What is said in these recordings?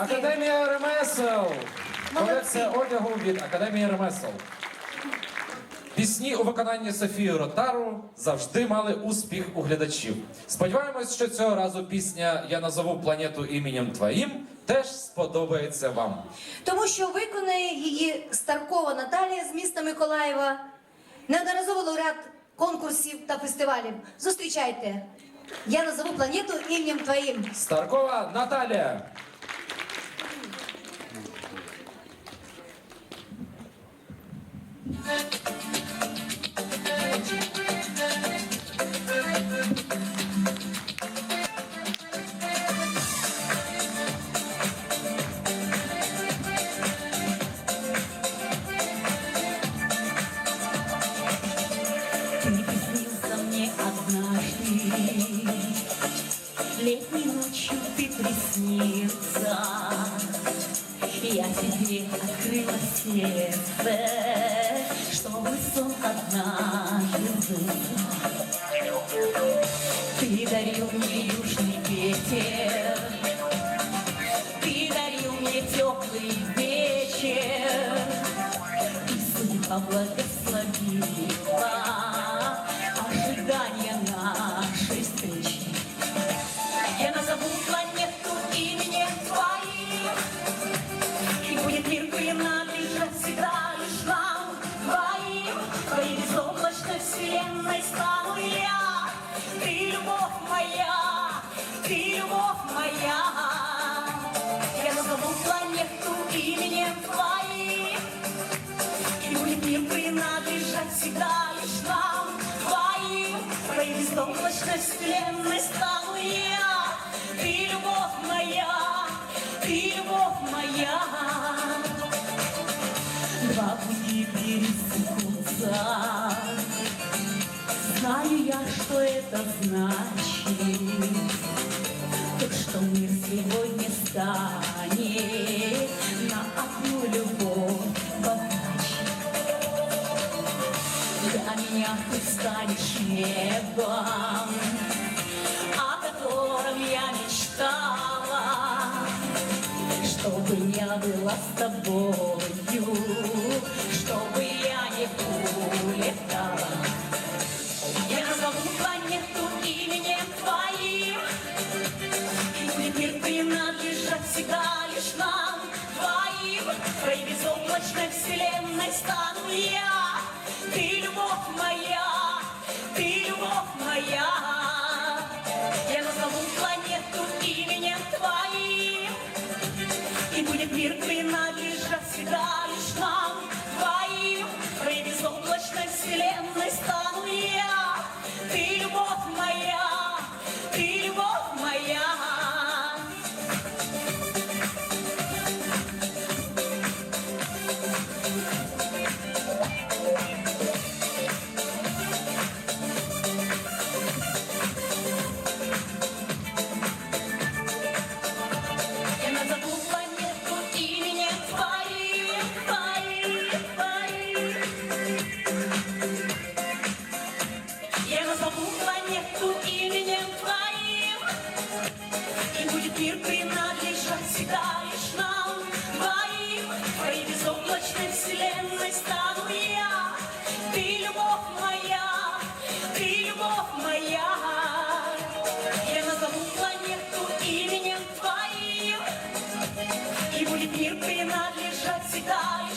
Академія ремесел. Колекція одягу від Академії ремесел. Пісні у виконанні Софії Ротару завжди мали успіх у глядачів. Сподіваємось, що цього разу пісня Я назову планету іменем твоїм теж сподобається вам. Тому що виконає її Старкова Наталія з міста Миколаєва, неодноразово лауреат конкурсів та фестивалів. Зустрічайте! Я назову планету іменем твоїм. Старкова Наталія. теплый вечер, и судьба благословила. точно вселенной стала я. Ты любовь моя, ты любовь моя. Два пути пересекутся. Знаю я, что это значит. То, что мир сегодня станет. across the board. Зірки надлежать всегда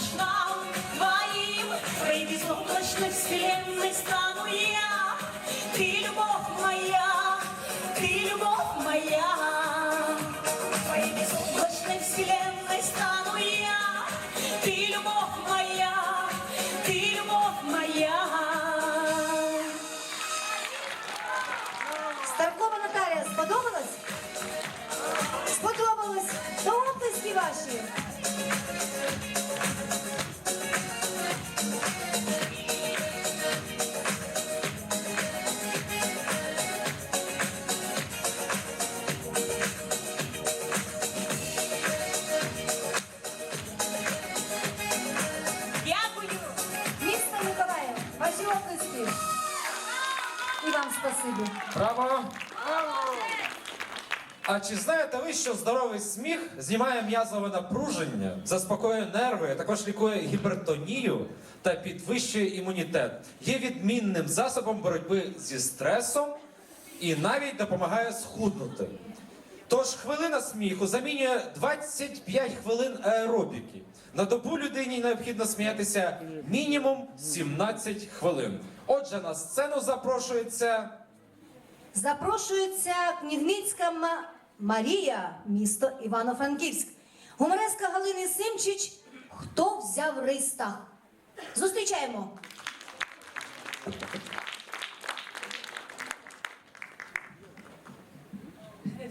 наші. Дякую, місто Миколаїв, ваші області. І вам спасибі. Браво! Браво! А чи знаєте ви, що здоровий сміх знімає м'язове напруження, заспокоює нерви, також лікує гіпертонію та підвищує імунітет, є відмінним засобом боротьби зі стресом і навіть допомагає схуднути. Тож хвилина сміху замінює 25 хвилин аеробіки. На добу людині необхідно сміятися мінімум 17 хвилин. Отже, на сцену запрошується Запрошується Княгницька Ма- Марія, місто Івано-Франківськ. Гумореска Галини Симчич. Хто взяв рейстаг? Зустрічаємо.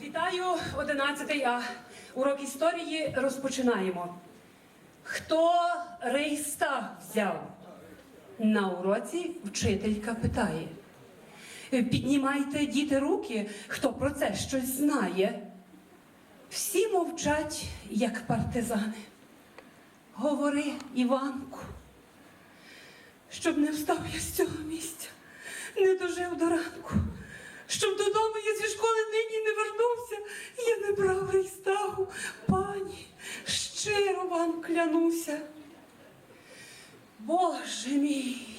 Вітаю, 11 А. Урок історії розпочинаємо. Хто рейстаг взяв? На уроці вчителька питає. Піднімайте діти руки, хто про це щось знає. Всі мовчать, як партизани. Говори, Іванку, щоб не встав я з цього місця, не дожив до ранку, щоб додому я зі школи нині не вернувся, я не брав рейстагу, пані, щиро вам клянуся. Боже мій,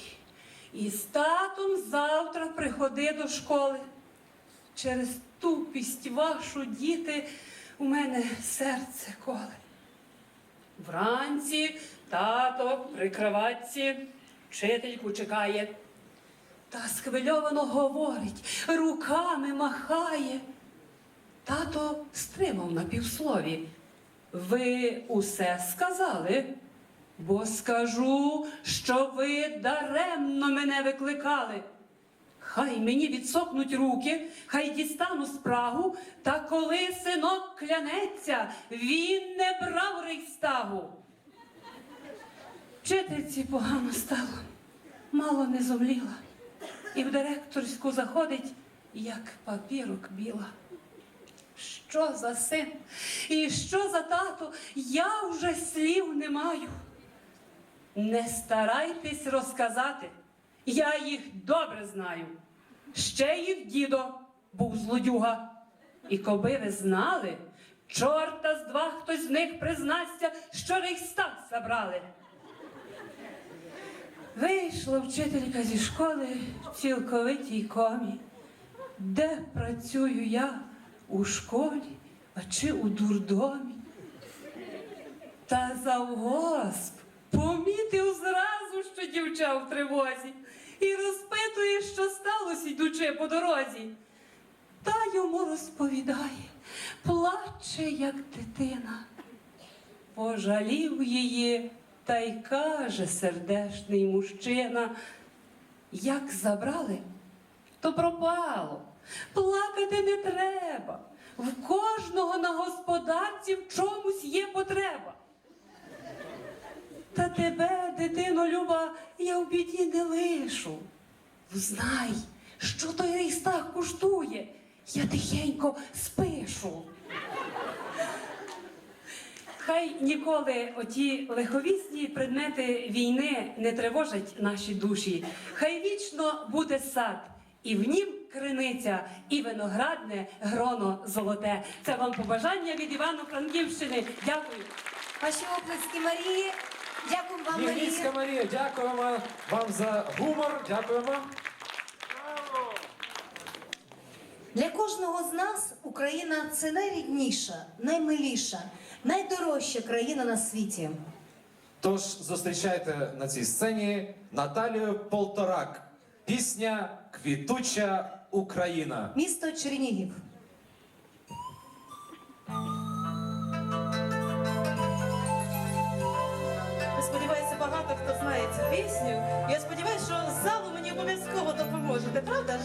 і з татом завтра приходи до школи. Через тупість вашу діти у мене серце коле. Вранці тато при кроватці вчительку чекає. Та схвильовано говорить, руками махає. Тато стримав на півслові. Ви усе сказали, бо скажу, що ви даремно мене викликали. Хай мені відсохнуть руки, хай дістану спрагу, та коли синок клянеться, він не брав рейстагу. Вчительці погано стало, мало не зомліла, і в директорську заходить, як папірок біла. Що за син? І що за тато? Я вже слів не маю. Не старайтесь розказати, я їх добре знаю. Ще їх дідо був злодюга. І коби ви знали, чорта з два хтось з них признасться, що рейхстаг забрали. Вийшла вчителька зі школи в цілковитій комі. Де працюю я у школі, а чи у дурдомі? Та завгосп помітив зразу, що дівча в тривозі, і розпитує, що сталося, йдучи по дорозі. Та йому розповідає, плаче, як дитина. Пожалів її та й каже сердешний мужчина, як забрали, то пропало. Плакати не треба. В кожного на господарці в чомусь є потреба. Та тебе, дитино Люба, я в біді не лишу. Знай, що той рейстаг коштує. Я тихенько спишу. Хай ніколи оті лиховісні предмети війни не тривожать наші душі. Хай вічно буде сад, і в нім криниця, і виноградне гроно золоте. Це вам побажання від Івано-Франківщини. Дякую. Ваші оплески Марії. Дякую вам, Марія. Марія. Дякуємо вам за гумор. Дякуємо. Для кожного з нас Україна це найрідніша, наймиліша, найдорожча країна на світі. Тож зустрічайте на цій сцені Наталію Полторак. Пісня Квітуча Україна. Місто Чернігів. Цю пісню. Я сподіваюся, що залу мені обов'язково допоможете, правда ж?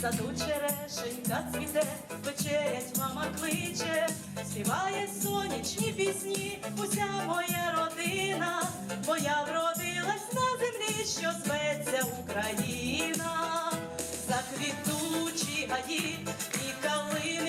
Саду черешенька цвіте, вечерять мама кличе, співає сонячні пісні, уся моя родина, бо я вродилась на землі, що зветься Україна, за квітучі гаї і калини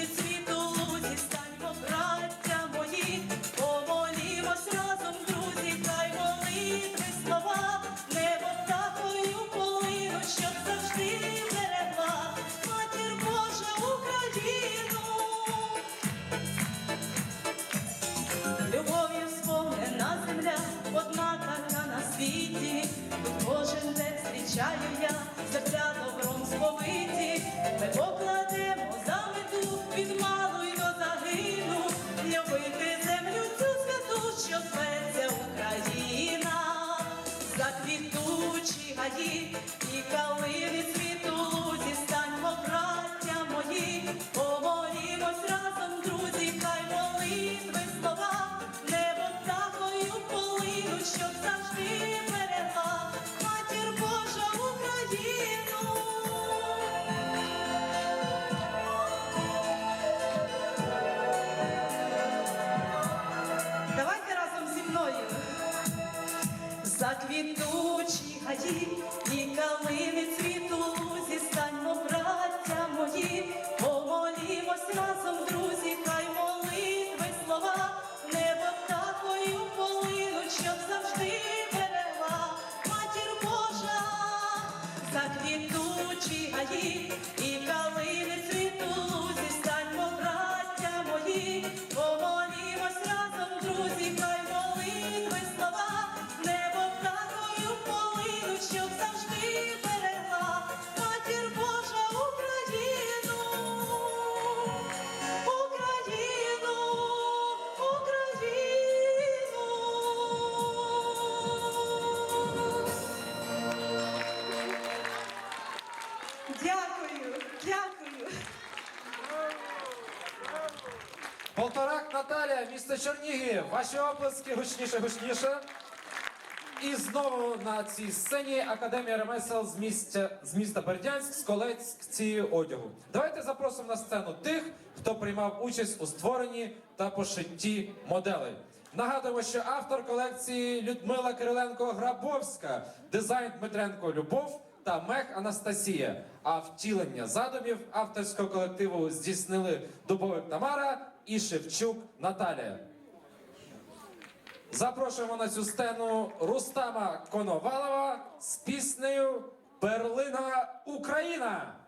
місто Чернігів. Ваші оплески гучніше, гучніше. І знову на цій сцені Академія ремесел з міста, з міста Бердянськ з колекції одягу. Давайте запросимо на сцену тих, хто приймав участь у створенні та пошитті моделей. Нагадуємо, що автор колекції Людмила Кириленко Грабовська, дизайн Дмитренко Любов та Мех Анастасія. А втілення задумів авторського колективу здійснили Дубовик Тамара і Шевчук Наталія. Запрошуємо на цю сцену Рустама Коновалова з піснею Перлина Україна.